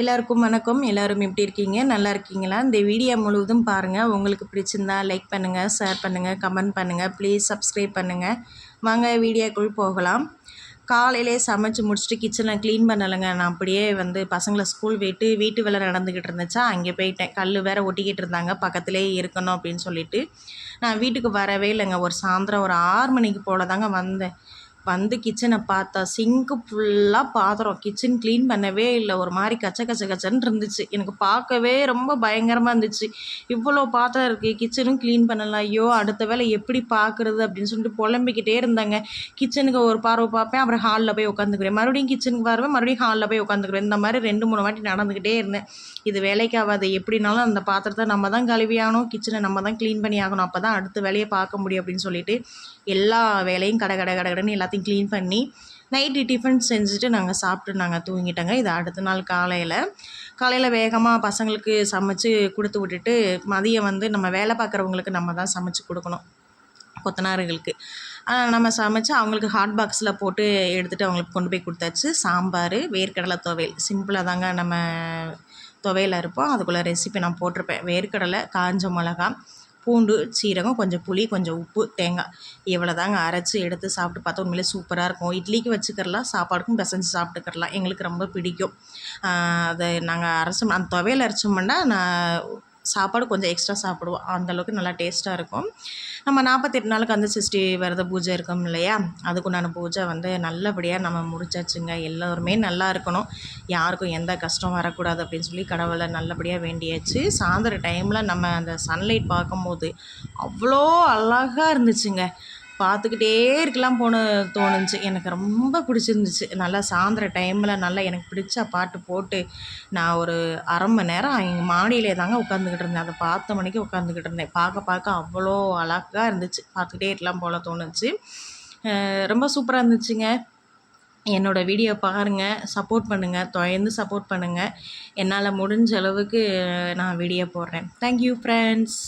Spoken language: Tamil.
எல்லாருக்கும் வணக்கம். எல்லோரும் எப்படி இருக்கீங்க? நல்லா இருக்கீங்களா? இந்த வீடியோ முழுவதும் பாருங்கள் உங்களுக்கு பிடிச்சிருந்தா லைக் பண்ணுங்கள் ஷேர் பண்ணுங்கள் கமெண்ட் பண்ணுங்கள் ப்ளீஸ் சப்ஸ்கிரைப் பண்ணுங்கள் வாங்க வீடியோக்குள் போகலாம். காலையிலே சமைச்சு முடிச்சுட்டு கிச்சனை க்ளீன் பண்ணலைங்க. நான் அப்படியே வந்து பசங்களை ஸ்கூல் போயிட்டு வீட்டு வேலை நடந்துக்கிட்டு இருந்துச்சா அங்கே போயிட்டேன். கல் வேறு ஒட்டிக்கிட்டு இருந்தாங்க. பக்கத்துலேயே இருக்கணும் அப்படின்னு சொல்லிட்டு நான் வீட்டுக்கு வரவே இல்லைங்க. ஒரு சாயந்தரம் ஒரு ஆறு மணிக்கு போல் தாங்க வந்தேன். வந்து கிச்சனை பார்த்தா சிங்க்கு ஃபுல்லாக பாத்திரம். கிச்சன் க்ளீன் பண்ணவே இல்லை. ஒரு மாதிரி கச்ச கச்ச கச்சன்னு இருந்துச்சு. எனக்கு பார்க்கவே ரொம்ப பயங்கரமாக இருந்துச்சு. இவ்வளோ பாத்திரம் இருக்குது கிச்சனும் க்ளீன் பண்ணலாம். ஐயோ அடுத்த வேலை எப்படி பார்க்குறது அப்படின்னு சொல்லிட்டு புலம்பிக்கிட்டே இருந்தாங்க. கிச்சனுக்கு ஒரு பார்வை பார்ப்பேன். அப்புறம் ஹாலில் போய் உட்காந்துக்கிறேன். மறுபடியும் கிச்சனுக்கு வருவேன். மறுபடியும் ஹாலில் போய் உட்காந்துக்கிறேன். இந்த மாதிரி ரெண்டு மூணு வாட்டி நடந்துக்கிட்டே இருந்தேன். இது வேலைக்கு ஆகாது எப்படினாலும் அந்த பாத்திரத்தை நம்ம தான் கழுவி ஆகணும். கிச்சனை நம்ம தான் க்ளீன் பண்ணி ஆகணும். அப்போ தான் அடுத்த வேலையை பார்க்க முடியும் அப்படின்னு சொல்லிட்டு எல்லா வேலையும் கடை கடை கடை கடைன்னு எல்லாத்தையும் எல்லாத்தையும் க்ளீன் பண்ணி நைட்டு டிஃபன் செஞ்சுட்டு நாங்கள் சாப்பிட்டு நாங்கள் தூங்கிட்டோங்க. இது அடுத்த நாள் காலையில். காலையில் வேகமாக பசங்களுக்கு சமைச்சு கொடுத்து விட்டுட்டு மதியம் வந்து நம்ம வேலை பார்க்குறவங்களுக்கு நம்ம தான் சமைச்சு கொடுக்கணும் கொத்தனார்களுக்கு. நம்ம சமைச்சு அவங்களுக்கு ஹாட் பாக்ஸில் போட்டு எடுத்துகிட்டு அவங்களுக்கு கொண்டு போய் கொடுத்தாச்சு. சாம்பார் வேர்க்கடலை துவையல். சிம்பிளாக தாங்க நம்ம துவையல் இருப்போம் அதுக்குள்ளே ரெசிபி நான் போட்டிருப்பேன். வேர்க்கடலை காஞ்ச மிளகா பூண்டு சீரகம் கொஞ்சம் புளி கொஞ்சம் உப்பு தேங்காய். இவ்வளோ தாங்க அரைச்சி எடுத்து சாப்பிட்டு பார்த்தா உண்மையிலே சூப்பராக இருக்கும். இட்லிக்கு வச்சுக்கிறலாம் சாப்பாடுக்கும் பிசைஞ்சு சாப்பிட்டுக்கிறலாம். எங்களுக்கு ரொம்ப பிடிக்கும். அதை நாங்கள் அரைச்சோம் அந்த துவையல் அரைச்சோம்னா நான் சாப்பாடு கொஞ்சம் எக்ஸ்ட்ரா சாப்பிடுவோம். அந்தளவுக்கு நல்லா டேஸ்ட்டாக இருக்கும். நம்ம நாற்பத்தெட்டு நாளுக்கு அந்த சிருஷ்டி விரத பூஜை இருக்கும் இல்லையா? அதுக்குண்டான பூஜை வந்து நல்லபடியாக நம்ம முடிச்சாச்சுங்க. எல்லோருமே நல்லா இருக்கணும். யாருக்கும் எந்த கஷ்டம் வரக்கூடாது அப்படின்னு சொல்லி கடவுளை நல்லபடியாக வேண்டியாச்சு. சாயந்தர டைமில் நம்ம அந்த சன்லைட் பார்க்கும்போது அவ்வளோ அழகாக இருந்துச்சுங்க. பார்த்துக்கிட்டே இருக்கலாம் போன தோணுச்சு. எனக்கு ரொம்ப பிடிச்சிருந்துச்சு. நல்லா சாயந்தர டைமில் நல்லா எனக்கு பிடிச்ச பாட்டு போட்டு நான் ஒரு அரை மணி நேரம் எங்கள் மாடியிலே தாங்க உட்காந்துக்கிட்டு இருந்தேன். அதை பார்த்த மணிக்கு உட்காந்துக்கிட்டு இருந்தேன். பார்க்க பார்க்க அவ்வளோ அழகாக இருந்துச்சு. பார்த்துக்கிட்டே இருக்கலாம் போல தோணுச்சு. ரொம்ப சூப்பராக இருந்துச்சுங்க. என்னோடய வீடியோ பாருங்கள் சப்போர்ட் பண்ணுங்கள் தொடர்ந்து சப்போர்ட் பண்ணுங்கள் என்னால் முடிஞ்ச அளவுக்கு நான் வீடியோ போடுறேன். Thank you friends